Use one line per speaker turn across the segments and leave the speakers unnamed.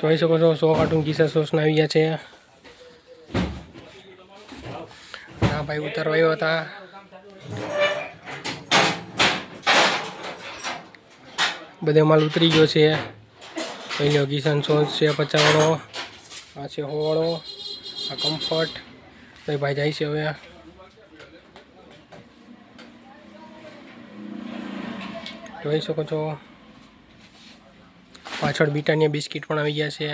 જોઈ શકો છો, સો કાર્ટૂન ગીસા સોસના આવી ગયા છે. આ ભાઈ ઉતારવા આવ્યા હતા. બધે માલ ઉતરી ગયો છે. પહેલો કિસાન સોસ છે, પચાવાળો, આ છે હોવાળો આ કમ્ફર્ટ. ભાઈ ભાઈ જાય છે હવે. જોઈ શકો છો. પાછળ બીટાની બિસ્કિટ પણ આવી ગયા છે.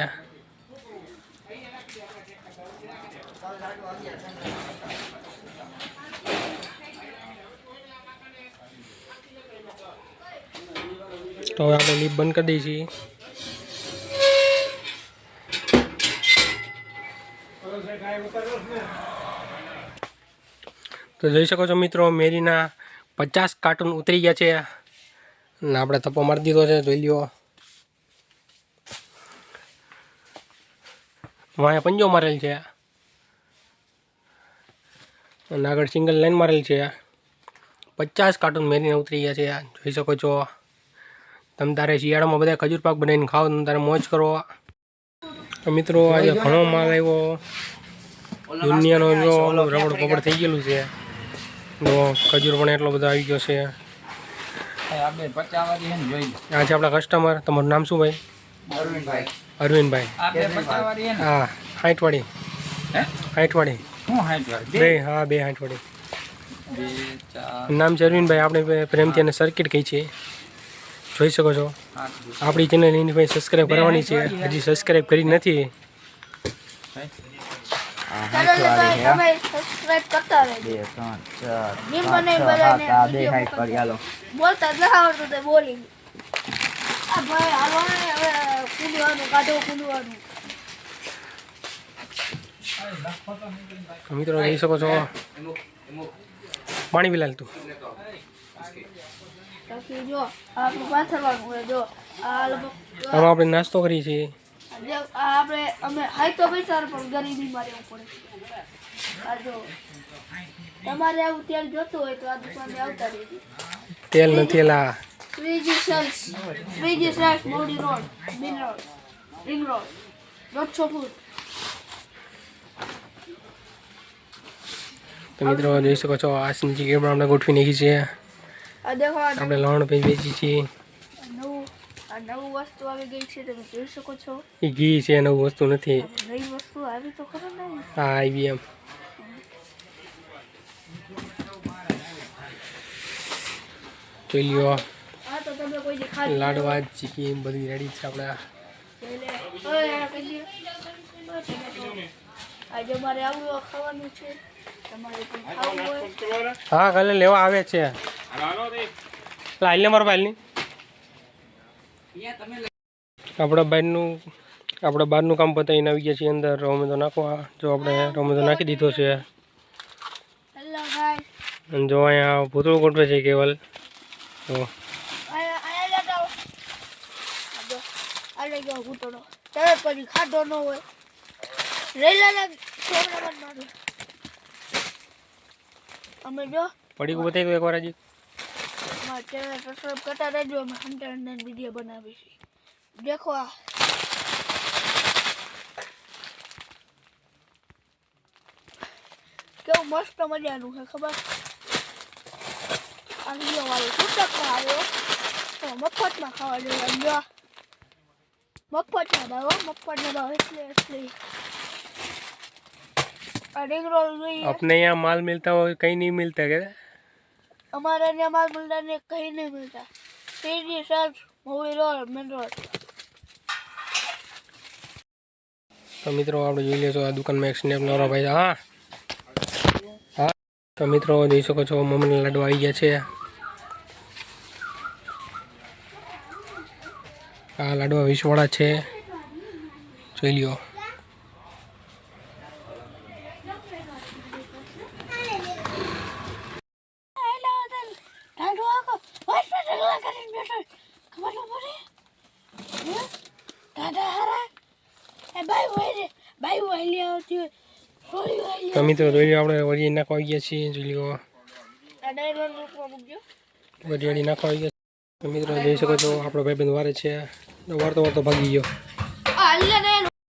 તો હવે આપણે લીપ બંધ કરી દઈએ છીએ તો જોઈ શકો છો મિત્રો, મેરીના પચાસ કાર્ટૂન ઉતરી ગયા છે. અને આપણે થપ્પો મારી દીધો છે, જોઈ લ્યો. વાંયા પંજો મારેલ છે. અને આગળ સિંગલ લાઈન મારેલ છે. પચાસ કાર્ટૂન મેરીને ઉતરી ગયા છે. જોઈ શકો છો. તમે તારે શિયાળામાં બધા ખજૂર પાક બનાવીને ખાઓ તમે તારે મોજ કરો. તો મિત્રો આજે ઘણો માલ આવ્યો. દુનિયાનો જો રબડ પબડ થઈ ગયેલું છે. તો ખજૂર પણ એટલો બધો આવી ગયો છે. આ છે આપણા કસ્ટમર તમારું નામ શું ભાઈ?
અરવિંદભાઈ. હે હાઈટ વાળી?
બે? હા બે હાઈટવાળી
બે
નામ છે અરવિંદભાઈ. આપણે પ્રેમથી એને સર્કિટ કહી છે જોઈ શકો છો. આપણી ચેનલ એની ભાઈ સબસ્ક્રાઈબ કરવાની છે. હજી સબસ્ક્રાઈબ કરી નથી.
હાઈટ હાઈટ
બોલતા જ ના આવડતું તે બોલી આ ભાઈ હાલો ને હવે કૂદવાનું કાઢો
મિત્રો જોઈ શકો છો. પાણી પીલાલ તું. આમાં આપણે નાસ્તો કરીએ છીએ.
આપણે અમે હાઈ તો પૈસા પણ ગરીબી રહેવું પડે. જો તમારે આવું તેલ જોતું હોય તો આ દુકાને આવતા રહેજો.
તેલ નથી એલા
સેલ્સ ત્રીજી સેલ્સ મોડી રોડ બિન રોડ રિંગ રોડ દોઢસો ફૂટ
તો મિત્રો જોઈ શકો છો આ સિંચી કેબળ આપણે ગોઠવી નાખી છે. આપણે લણ પછી વેચી છીએ.
નવું વસ્તુ આવી ગઈ છે તમે જોઈ શકો છો.
એ ઘી છે નવું વસ્તુ નથી.
નવી વસ્તુ આવી તો ખરો ને.
હા આવી એમ. જોઈ લ્યો.
આ તમે કોઈ દી
લાડવા ચીકી બધી રેડી છે આપણે.
આજે મારે આવું ખાવાનું છે. તમારે પણ ખાવું હોય?
હા કાલે લેવા આવે છે. લાલ ને મારો ભાઈની આપણા બહારનું આપણે બહારનું કામ પતાવીને આવી ગયા છીએ અંદર. રોમેદો નાખવા જો આપણે રોમેદો નાખી દીધો છે. અને જો અહીંયા ભૂતળું ગોઠવે છે કેવલ. તો
આયા આયા લગાવો આ જો આ લઈ ગયો ઘૂંટણો. તરત પછી ખાધો ન હોય. રેલાના કેમેરામાં મારું. અમે જો.
પડી ગયું બતાવી એકવાર હજી.
મારા ચેનલ સબસ્ક્રાઈબ કરતા રહેજો. અમે હંડ્રેડ હંડ્રેડ વીડિયો બનાવીશું. દેખો આ. કેવું મસ્ત મજાનું છે ખબર? આ વીડિયો વાળું છૂટક આવ્યો મફતમાં ખાવા જોઈએ જો મફતમાં ભાવ હો, મફતમાં ભાવ એટલે એટલે આ રિંગ રોલ જોઈએ
अपने यहाँ माल मिलता हो कहीं नहीं मिलता क्या
हमारे यहाँ माल मिलता नहीं कहीं नहीं मिलता सीधी sir movie road main road
તો મિત્રો આપણે જોઈ લેજો આ દુકાનમાં એક સ્નેપ લાવરો ભાઈ હા હા તો મિત્રો જોઈ શકો છો મમ્મીના લાડુ આવી ગયા છે ભાઈ લાડવા
લે છે. હોય હોળી અમે
તો જોઈ લ્યો આપણે વરિયાળી નાખવા ગયા છીએ. જોઈ લ્યો.
રૂપમાં
વરિયાળી નાખવા ગયા મિત્રો જોઈ શકો છો આપણો ભાઈબંધ વારે છે. વારતો વારતો ભાગી ગયો.